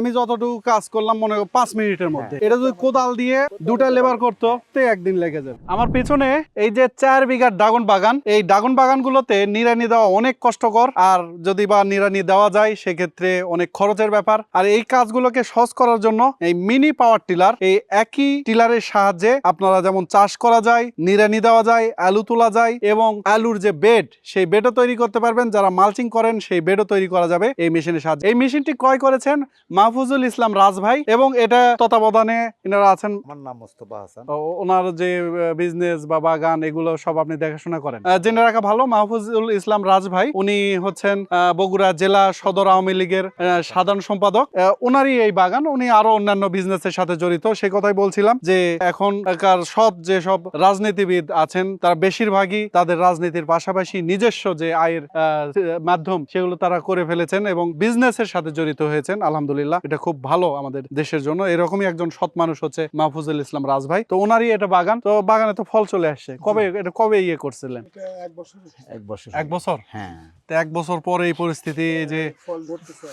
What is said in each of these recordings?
আমি যতটুকু কাজ করলাম মনে হয় পাঁচ মিনিটের মধ্যে। এটা যদি কোদাল দিয়ে দুটা লেবার করতো তো একদিন লেগে যাবে। আমার পেছনে এই যে চার বিঘার ড্রাগন বাগান এই ড্রাগন বাগানগুলোতে নিড়ানি দেওয়া অনেক কষ্টকর। আর যদি বা নিড়ানি দেওয়া যায় সেক্ষেত্রে অনেক খরচের ব্যাপার। আর এই কাজগুলোকে সহজ করার জন্য এই মিনি পাওয়ার টিলার এই একই টিলারের সাহায্যে আপনারা যেমন চাষ করা যায় নিড়ানি দেওয়া যায় আলু তোলা যায় এবং আলুর যে বেড সেই বেডও তৈরি করতে পারবেন। যারা মালচিং করেন সেই বেডও তৈরি করা যাবে এই মেশিনের সাহায্যে। এই মেশিনটি ক্রয় করেছেন মাহফুজুল ইসলাম রাজ ভাই এবং এটা তত্ত্বাবধানে এনারা আছেন। আমার নাম মোস্তফা হাসান। ওনার যে বিজনেস বা বাগান এগুলো সব আপনি দেখাশোনা করেন। জেনে রাখা ভালো মাহফুজুল ইসলাম রাজ ভাই উনি হচ্ছেন বগুড়া জেলা সদর আওয়ামী লীগের সাধারণ সম্পাদক। ওনারই এই বাগান উনি আরও অন্যান্য বিজনেসের সাথে জড়িত। সে কথাই বলছিলাম যে এখনকার সৎ যে সব রাজনীতিবিদ আছেন তার বেশিরভাগই তাদের রাজনীতির পাশাপাশি নিজস্ব যে আয়ের মাধ্যম সেগুলো তারা করে ফেলেছেন এবং বিজনেসের সাথে জড়িত হয়েছেন আলহামদুলিল্লাহ। এটা খুব ভালো আমাদের দেশের জন্য। এরকমই একজন সৎ মানুষ হচ্ছে মাহফুজুল ইসলাম রাজ ভাই। তো ওনারই এটা বাগান তো বাগানে তো ফল চলে আসছে। কবে এটা কবে ইয়ে করছিলেন? এক বছর এক বছর। হ্যাঁ। তো এক বছর পরে এই পরিস্থিতি যে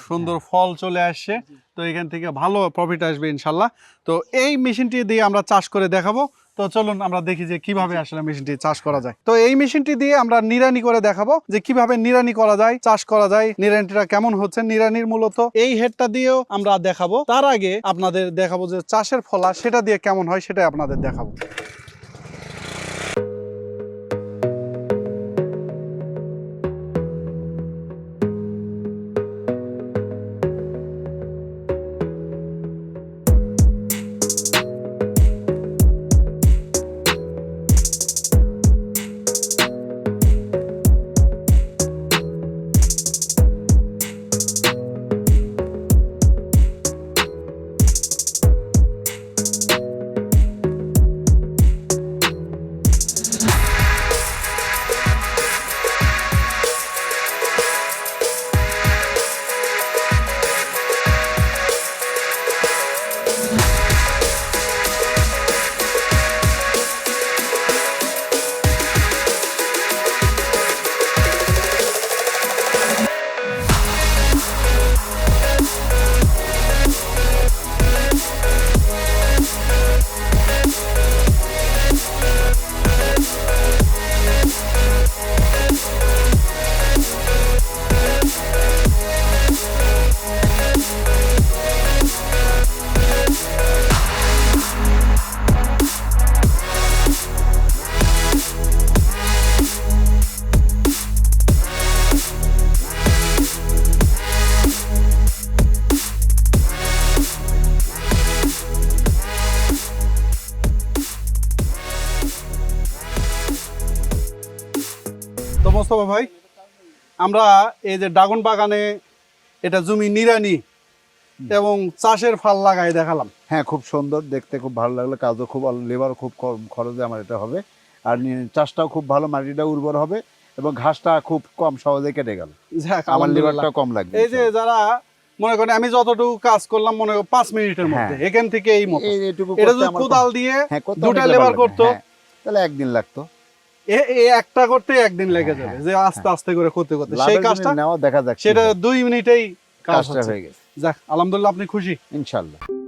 সুন্দর ফল চলে আসছে তো এখান থেকে ভালো প্রফিট আসবে ইনশাল্লাহ তো এই মেশিনটি দিয়ে আমরা চাষ করে দেখাবো। তো চলুন আমরা দেখি যে কীভাবে আসলে মেশিনটি চাষ করা যায়। তো এই মেশিনটি দিয়ে আমরা নিরানি করে দেখাবো যে কীভাবে নিরানি করা যায় চাষ করা যায় নিরানিটা কেমন হচ্ছে নিরানির মূলত এই হেডটা দিয়েও আমরা দেখাবো। তার আগে আপনাদের দেখাবো যে চাষের ফলা সেটা দিয়ে কেমন হয় সেটাই আপনাদের দেখাবো। মোস্তফা ভাই? আমরা এই যে ড্রাগন বাগানে এটা জমি নিরানি এবং চাষের ফাল লাগাই দেখালাম। হ্যাঁ খুব সুন্দর দেখতে খুব ভালো লাগল। কাজও খুব লেবার খুব কম খরচে আমার এটা হবে। আর চাষটাও খুব ভালো মাটিটা উর্বর হবে এবং ঘাসটা খুব কম সহজে কেটে গেল। আমার। লেবারটাও কম লাগবে এই যে যারা মনে করেন আমি যতটুকু কাজ করলাম মনে করেন পাঁচ মিনিটের মধ্যে হ্যাঁ। এখান থেকে এই মতো। এটা যদি কোদাল দিয়ে হ্যাঁ, দুটা লেবার করতো হ্যাঁ, তাহলে একদিন লাগতো। একটা করতে একদিন লেগে যাবে হ্যাঁ, যে আস্তে আস্তে করে করতে। করতে সেই কাজটা নেওয়া দেখা যাক সেটা দুই মিনিটেই কাজটা হয়ে গেছে। যাক আলহামদুলিল্লাহ আপনি খুশি? ইনশাল্লাহ।